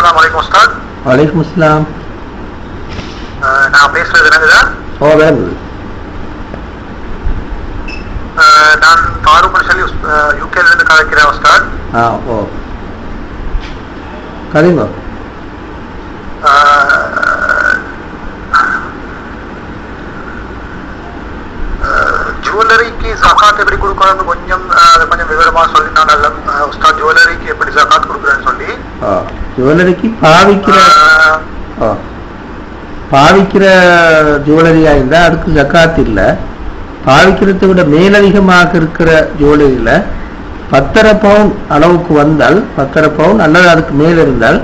அஸ்ஸலாமு அலைக்கும் உஸ்தாத் வலைக்கும் இஸ்லாம் அஹ் நான் பேசுறது என்னதுதான் ஓ விளங்குது அஹ் நான் தாரூபன் சொல்லி யூகேல இருந்து கலைக்கிறேன் உஸ்தாத் ஆ ஓ கதைங்க அஹ் அஹ் ஜுவல்லரிக்கு ஜகாத் எப்படி கொடுக்கணும்னு கொஞ்சம் அஹ், அதை கொஞ்சம் விவரமா சொல்லினா நல்ல அஹ், உஸ்தாத் ஜுவல்லரிக்கு எப்படி ஜகாத் கொடுக்குறேன்னு சொல்லி ஆ ஜுவல்லரிக்கு பாவிக்கிற பாவிக்கிற ஜுவல்லரியா இருந்தா அதுக்கு ஜக்காத் இல்லை. பாவிக்கிறதை விட மேலதிகமாக இருக்கிற ஜுவல்லரியில பத்தரை பவுன் அளவுக்கு வந்தால் பத்தரை பவுன் அல்லது அதுக்கு மேல இருந்தால்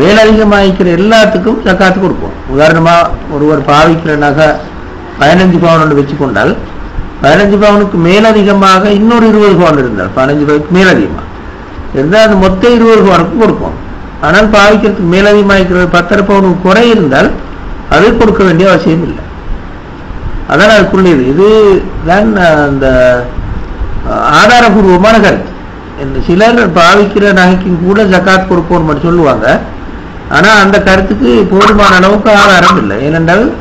மேலதிகமாகிக்கிற எல்லாத்துக்கும் ஜக்காத்து கொடுப்போம். உதாரணமா ஒருவர் பாவிக்கிற நகை பதினஞ்சு பவுன் ஒன்று வச்சுக்கொண்டால் பதினஞ்சு பவுனுக்கு மேலதிகமாக இன்னொரு இருபது பவுன் இருந்தால் பதினஞ்சு பவுனுக்கு மேலதிகமாக இருந்தால் அது மொத்த இருபது பவுனுக்கும் கொடுப்போம். ஆனால் பாவிக்கிறதுக்கு மேலதிகமாகிக்கிற பத்தரை பவுன் குறை இருந்தால் அது கொடுக்க வேண்டிய அவசியம் இல்லை. அதான் அதுக்குள்ளது இது தான் அந்த ஆதாரபூர்வமான கருத்து. இந்த சிலர் பாவிக்கிற நகைக்கும் கூட ஜக்காத் கொடுப்போம் மட்டும் சொல்லுவாங்க. ஆனால் அந்த கருத்துக்கு போதுமான அளவுக்கு ஆதாரம் இல்லை. ஏனென்றால்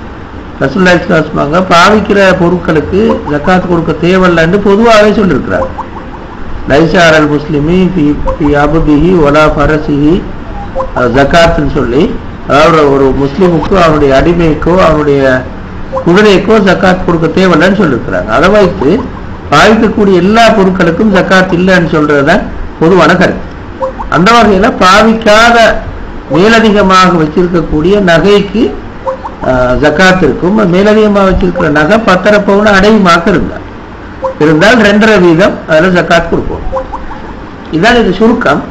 ரசூல்லா இஸ்லாஸ்மாங்க பாவிக்கிற பொருட்களுக்கு ஜக்காத் கொடுக்க தேவையில்லைன்னு பொதுவாகவே சொல்லியிருக்கிறார். லைசார் அல் முஸ்லிமி ஃபி- அபுதிஹி ஒலா ஃபரசிஹி ஜக்காத்துன்னு சொல்லி அதாவது ஒரு முஸ்லிமுக்கோ அவனுடைய அடிமைக்கோ அவனுடைய குதிரைக்கோ ஜக்காத் கொடுக்க தேவையில்லைன்னு சொல்லியிருக்கிறாங்க. அதை வைத்து பாவிக்கக்கூடிய எல்லா பொருட்களுக்கும் ஜக்காத் இல்லைன்னு சொல்றதுதான் பொதுவான கருத்து. அந்த வகையில பாவிக்காத மேலதிகமாக வச்சிருக்கக்கூடிய நகைக்கு ஆஹ், ஜக்காத் இருக்கும். மேலதிகமாக வச்சிருக்கிற நகை பத்தரை பவுன் அடையுமாக இருந்தால் இருந்தால் ரெண்டரை வீதம் அதில் ஜக்காத் கொடுப்போம். இதான் இது சுருக்கம்.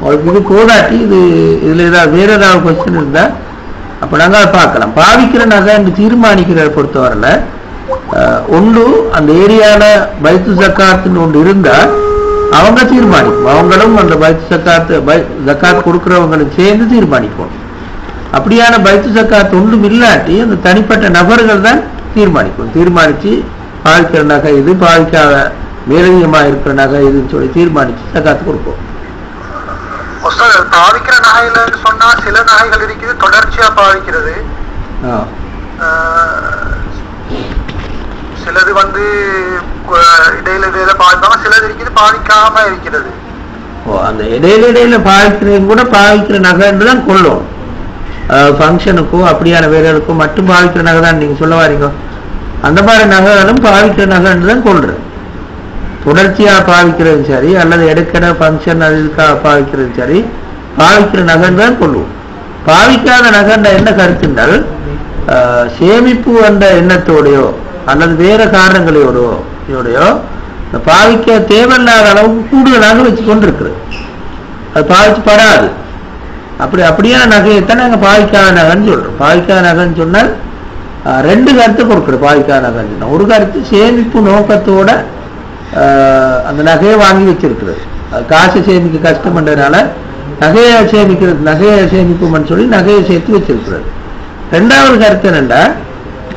உங்களுக்கு இது கோதாட்டி இது இதுல ஏதாவது வேற ஏதாவது கொஸ்டின் இருந்தா அப்ப நாங்க அதை பார்க்கலாம். பாவிக்கிற நகை என்று தீர்மானிக்கிறத பொறுத்தவரையில. ஒன்று அந்த ஏரியால பைத்து ஜக்காத்துன்னு ஒன்று இருந்தா அவங்க தீர்மானிக்கும். அவங்களும் அந்த பைத்து ஜக்காத்து பை- ஜக்காத் கொடுக்கிறவங்களும் சேர்ந்து தீர்மானிப்போம். அப்படியான பைத்து ஜக்காத் ஒன்றும் இல்லாட்டி அந்த தனிப்பட்ட நபர்கள் தான் தீர்மானிக்கும். தீர்மானிச்சு பாவிக்கிற நகை இது பாவிக்காத மேலதிகமாக இருக்கிற நகை இதுன்னு சொல்லி தீர்மானிச்சு ஜக்காத்து கொடுப்போம். பாவிக்கிற நகையிலன்னு சொன்னா சில நகைகள் இருக்குது தொடர்ச்சியா பாவிக்கிறது. சிலது வந்து இடையில இடையில பாவிப்பாங்க சிலது இருக்குது பாவிக்காம இருக்கிறது. ஓ அந்த இடையில இடையில பாவிக்கிறது கூட பாவிக்கிற நகைன்னு தான் கொள்ளும். ஃபங்க்ஷனுக்கோ அப்படியான வேலைகளுக்கோ மட்டும் பாவிக்கிற நகை தான் நீங்க சொல்ல வாரீங்க. அந்த மாதிரி நகைகளும் பாவிக்கிற நகைன்னு தான் கொள்றேன் தொடர்ச்சியா பாவிக்கிறதும் சரி அல்லது எடுக்கிற ஃபங்க்ஷன் அதுக்காக பாவிக்கிறதும் சரி பாவிக்கிற நகைன்னு தான் கொள்வோம் பாவிக்காத நகைன்ற என்ன கருத்துனால் ஆஹ், சேமிப்பு என்ற எண்ணத்தோடையோ அல்லது வேற காரணங்களோடையோ இதோடையோ பாவிக்க தேவையில்லாத அளவுக்கு கூடுதலாக வச்சு கொண்டிருக்கிறது. அது பாவிச்சு படாது. அப்படி அப்படியான நகையைத்தான் நாங்கள் பாவிக்காத நகைன்னு சொல்றோம். பாவிக்காத நகைன்னு சொன்னால் ரெண்டு கருத்தை கொடுக்குறோம் பாவிக்காத நகைன்னு சொன்னால். ஒரு கருத்து சேமிப்பு நோக்கத்தோட அந்த நகையை வாங்கி வச்சிருக்கிறது. அது காசு சேமிக்க கஷ்டம்ன்றதுனால நகையை சேமிக்கிறது நகையை சேமிப்போம்னு சொல்லி நகையை சேர்த்து வச்சிருக்கிறது. ரெண்டாவது கருத்து என்னென்னா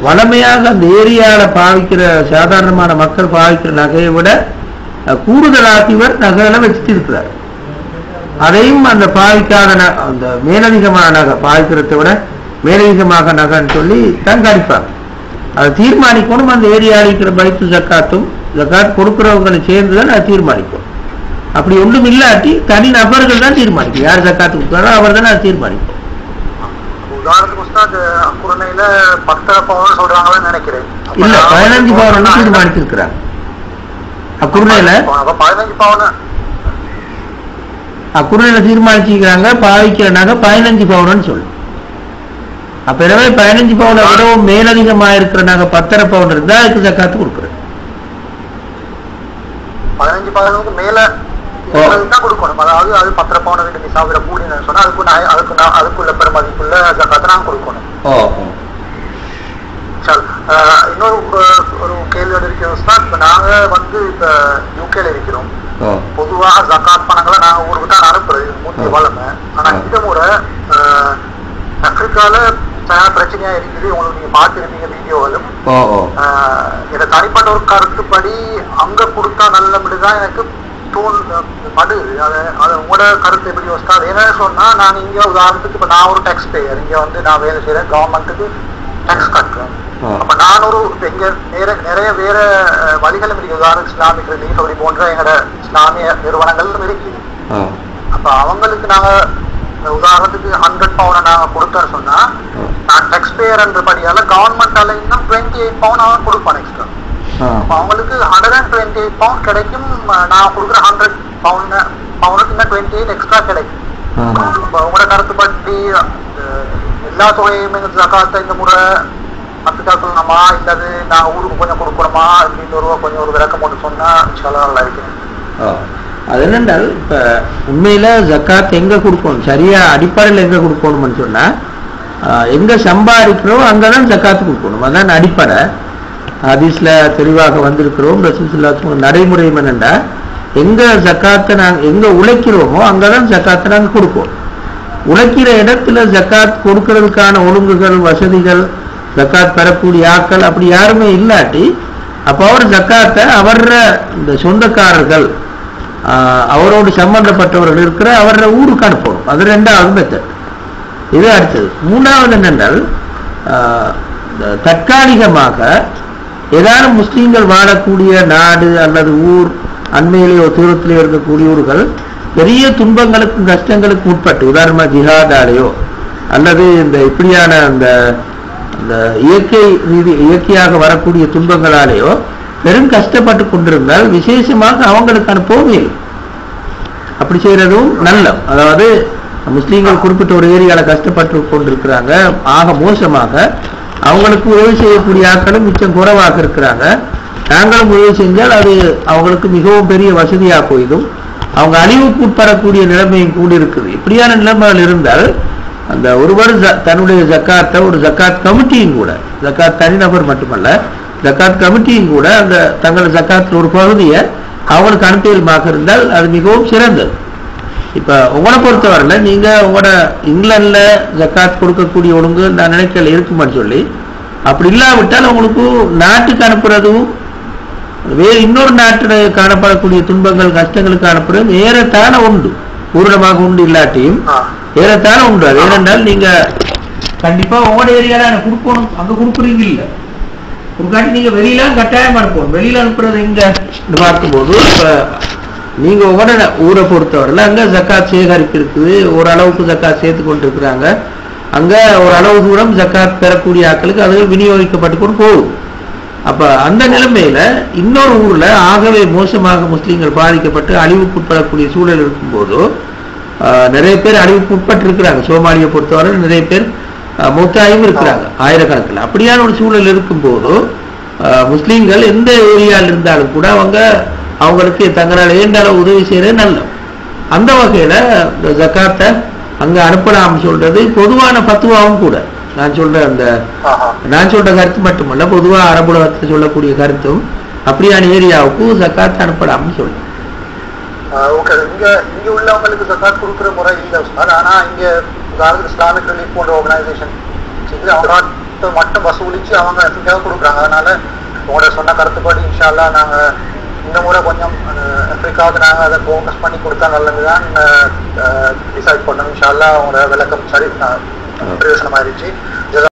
வளமையாக அந்த ஏரியாவில் பாவிக்கிற சாதாரணமான மக்கள் பாவிக்கிற நகையை விட கூடுதலாக இவர் நகைகளை வச்சுட்டு இருக்கிறார் அதையும் அந்த பாவிக்காத ந- அந்த மேலதிகமான நகை பாவிக்கிறத விட மேலதிகமாக நகைன்னு சொல்லி தான் கணிப்பாங்க அதை தீர்மானிக்கணும். அந்த ஏரியாவில் இருக்கிற பைத்து ஜக்காத்தும் ஜக்காத் கொடுக்கிறவங்களை சேர்ந்து தான் அதை தீர்மானிக்கும். அப்படி ஒன்றும் இல்லாட்டி தனி நபர்கள் தான் தீர்மானிக்கும். யார் ஜக்காத்து கொடுக்குறாரோ அவர் தான் அதை தீர்மானிக்கும். பவுன் இல்ல பதினஞ்சு பவுன் நான் தீர்மானிச்சிருக்கிறாங்க. அக்குருணையில பவுன். அக்குருணையில தீர்மானிச்சிருக்கிறாங்க பாவிக்கிற நகை பதினஞ்சு பவுன்னு சொல்லு. அப்ப எனவே பதினஞ்சு பவுனை விடவும் மேலதிகமா இருக்கிற நகை பத்தரை பவுன் இருந்தா அதுக்கு ஜக்காத்து கொடுக்குறது. பதினஞ்சு பவுனுக்கு மேல. தான் கொடுக்கணும். அதாவது அது பத்தரை பவுன் ரெண்டு நிசாவிட கூடினு சொன்னா அதுக்கு அதுக்கு அதுக்குள்ள பெருமதிக்குள்ள ஜக்காத்தை நான் கொடுக்கணும். இன்னொரு ஒரு கேள்வியோட இருக்கிறோம் உஸ்தாத் இப்ப நாங்க வந்து இப்ப யூகேல இருக்கிறோம். பொதுவாக ஜக்காத் பணங்களை நாங்க ஊருக்கு தான் அனுப்புறது. மூத்த. வளமை. ஆனா. இந்த முறை ஆப்பிரிக்கால சில பிரச்சனையா இருக்குது. உங்களுக்கு நீங்க பார்த்திருப்பீங்க வீடியோவிலும். எனக்கு தனிப்பட்ட ஒரு கருத்துப்படி அங்க கொடுத்தா நல்லபடிதான் எனக்கு தோல் படுது அதை அதை உங்களோட கருத்து எப்படி உஸ்தாத் என்னன்னு சொன்னா நான் இங்க உதாரணத்துக்கு இப்ப நான் ஒரு டேக்ஸ் பேயர் இங்க வந்து நான் வேலை செய்யறேன். கவர்மெண்ட்டுக்கு டேக்ஸ் கட்டுறேன். அப்ப நான் ஒரு இப்ப இங்க நிறைய வேற வழிகளும் இருக்கு. உதாரணம் இஸ்லாமிக் ரிலீஃப் அப்படி போன்ற எங்களோட இஸ்லாமிய நிறுவனங்களும் இருக்குது அப்ப அவங்களுக்கு நாங்க உதாரணத்துக்கு ஹண்ட்ரட் பவுனை நாங்க கொடுத்தோம்னு சொன்னா. நான் டேக்ஸ் பேயர் என்ற படியால கவர்மெண்டால இன்னும் டுவெண்ட்டி எயிட் பவுன் அவன் கொடுப்பான் எக்ஸ்ட்ரா அவங்களுக்கு ஹண்ட்ரட் அண்ட் டுவெண்ட்டி எயிட் பவுன் கிடைக்கும் நான் கொடுக்குற ஹண்ட்ரட் பவுன் பவுனுக்கு இன்னும் டுவெண்ட்டி எயிட் எக்ஸ்ட்ரா கிடைக்கும் உங்களோட கருத்துப்படி எல்லா தொகையுமே இந்த ஜகாத்தை இந்த முறை பத்துக்கா சொல்லணுமா இல்லது நான் ஊருக்கு கொஞ்சம் கொடுக்கணுமா அப்படின்னு ஒரு கொஞ்சம் ஒரு விளக்கம் போட்டு சொன்னா நல்லா இருக்கிறேன் ஆ. அது என்னென்றால் இப்ப உண்மையில ஜக்காத் எங்க கொடுக்கணும்? சரியா அடிப்படையில் எங்க கொடுக்கணும்னு சொன்னா எங்கே எங்க சம்பாதிக்கிறோம் அங்கதான் ஜக்காத்து கொடுக்கணும். அதான் அடிப்படை. ஹதீஸ்ல தெளிவாக வந்திருக்கிறோம். ரசூலுல்லாஹி நடைமுறை என்னண்டா எங்க ஜக்காத்தை நாங்க எங்க உழைக்கிறோமோ அங்கதான் ஜக்காத்தை நாங்க கொடுப்போம். உழைக்கிற இடத்துல ஜக்காத் கொடுக்கறதுக்கான ஒழுங்குகள் வசதிகள் ஜக்காத் பெறக்கூடிய ஆட்கள் அப்படி யாருமே இல்லாட்டி அப்ப அவர் ஜக்காத்தை அவர இந்த சொந்தக்காரர்கள் அவரோடு சம்பந்தப்பட்டவர்கள் இருக்கிற அவரோட ஊருக்கு அனுப்பணும். அது ரெண்டாவது மெத்தட் இது அடுத்தது. மூணாவது என்னென்றால் இந்த தற்காலிகமாக ஏதாவது முஸ்லீம்கள் வாழக்கூடிய நாடு அல்லது ஊர் அண்மையிலேயோ தூரத்திலேயோ இருக்கக்கூடிய ஊர்கள் பெரிய துன்பங்களுக்கும் கஷ்டங்களுக்கும் உட்பட்டு உதாரணமாக ஜிஹாதாலேயோ அல்லது இந்த இப்படியான அந்த அந்த இயற்கை ரீதி இயற்கையாக வரக்கூடிய துன்பங்களாலேயோ பெரும் கஷ்டப்பட்டு கொண்டிருந்தால் விசேஷமாக அவங்களுக்கு போவியல் இல்லை. அப்படி செய்யறதும் நல்ல. அதாவது முஸ்லீம்கள் குறிப்பிட்ட ஒரு ஏரியால கஷ்டப்பட்டு கொண்டிருக்கிறாங்க. ஆக மோசமாக அவங்களுக்கு உதவி செய்யக்கூடிய ஆட்களும் மிச்சம் குறைவாக இருக்கிறாங்க. நாங்களும் உதவி செஞ்சால் அது அவங்களுக்கு மிகவும் பெரிய வசதியா போயிடும். அவங்க அழிவுக்கு உட்படக்கூடிய நிலைமையும் கூட இருக்குது. இப்படியான நிலைமைகள் இருந்தால் அந்த ஒருவர் ஜ- தன்னுடைய ஜக்காத்தை ஒரு ஜக்காத் கமிட்டியும் கூட ஜக்காத் தனிநபர் மட்டுமல்ல ஜக்காத் கமிட்டியும் கூட அந்த தங்கள் ஜக்காத்தில் ஒரு பகுதியை அவங்களுக்கு அனுப்பியலுமாக இருந்தால் அது மிகவும் சிறந்தது. இப்ப உங்களை பொறுத்தவரையில நீங்க உங்களோட இங்கிலாந்துல ஜக்காத் கொடுக்கக்கூடிய ஒழுங்கு நான் நினைக்கல இருக்குமான்னு சொல்லி. அப்படி இல்லாவிட்டால் உங்களுக்கு நாட்டுக்கு அனுப்புறதும் வேறு இன்னொரு நாட்டில் காணப்படக்கூடிய துன்பங்கள் கஷ்டங்களுக்கு அனுப்புறதும் ஏறத்தாழ உண்டு. பூரணமாக உண்டு இல்லாட்டியும். ஏறத்தாழ உண்டு. அது ஏனென்றால் நீங்க கண்டிப்பா உங்களோட ஏரியால எனக்கு கொடுக்கணும் அங்க கொடுக்குறீங்க இல்ல. உங்காட்டி நீங்க வெளியில கட்டாயம் அனுப்பணும் வெளியில அனுப்புறது எங்க? பார்க்கும்போது இப்ப நீங்க உடனே ஊரை பொறுத்தவரையில அங்க ஜக்காத் சேகரிப்பு இருக்குது. ஓரளவுக்கு ஜக்காத் சேர்த்து கொண்டு இருக்கிறாங்க அங்க ஒரு அளவு தூரம் ஜக்காத் பெறக்கூடிய ஆட்களுக்கு அது விநியோகிக்கப்பட்டு கொண்டு போகும். அப்ப அந்த நிலைமையில இன்னொரு ஊர்ல ஆகவே மோசமாக முஸ்லீம்கள் பாதிக்கப்பட்டு அழிவுக்குட்படக்கூடிய சூழல் இருக்கும்போது நிறைய பேர் அழிவுக்கு உட்பட்டு இருக்கிறாங்க சோமாலியை பொறுத்தவரை நிறைய பேர் மௌத்தாயும் இருக்கிறாங்க ஆயிரக்கணக்கில். அப்படியான ஒரு சூழல் இருக்கும்போது முஸ்லீம்கள் எந்த ஏரியாவில் இருந்தாலும் கூட அவங்க அவங்களுக்கு தங்களால் அளவு உதவி செய்யறது நல்லது. அந்த வகையில இந்த ஜக்காத்தை அங்க அனுப்பலாம் சொல்றது பொதுவான பத்துவாவும் கூட. நான் சொல்ற அந்த. நான் சொல்ற கருத்து மட்டுமல்ல பொதுவா அரபுலகத்தில் சொல்லக்கூடிய கருத்தும் அப்படியான ஏரியாவுக்கு ஜக்காத் அனுப்பலாம்னு சொல்றேன் ஓகே இங்க இங்க உள்ளவங்களுக்கு ஜக்காத் கொடுக்குற முறை இல்ல ஆனா இங்க உதாரணத்துக்கு இஸ்லாமிக் ரிலீஃப் போன்ற ஆர்கனைசேஷன் அவங்க மட்டும் மட்டும் வசூலிச்சு அவங்க எஃபிக்காக கொடுக்குறாங்க. அதனால உங்களோட சொன்ன கருத்துப்படி இன்ஷால்லா நாங்க இந்த முறை கொஞ்சம் அஹ், ஆப்பிரிக்காவுக்கு அதை ஃபோக்கஸ் பண்ணி கொடுத்தா நல்லதுதான். டிசைட் பண்ணோம். இன்ஷால்லா அவங்களோட விளக்கம் சரி அஹ், பிரயோசனமாயிருச்சு.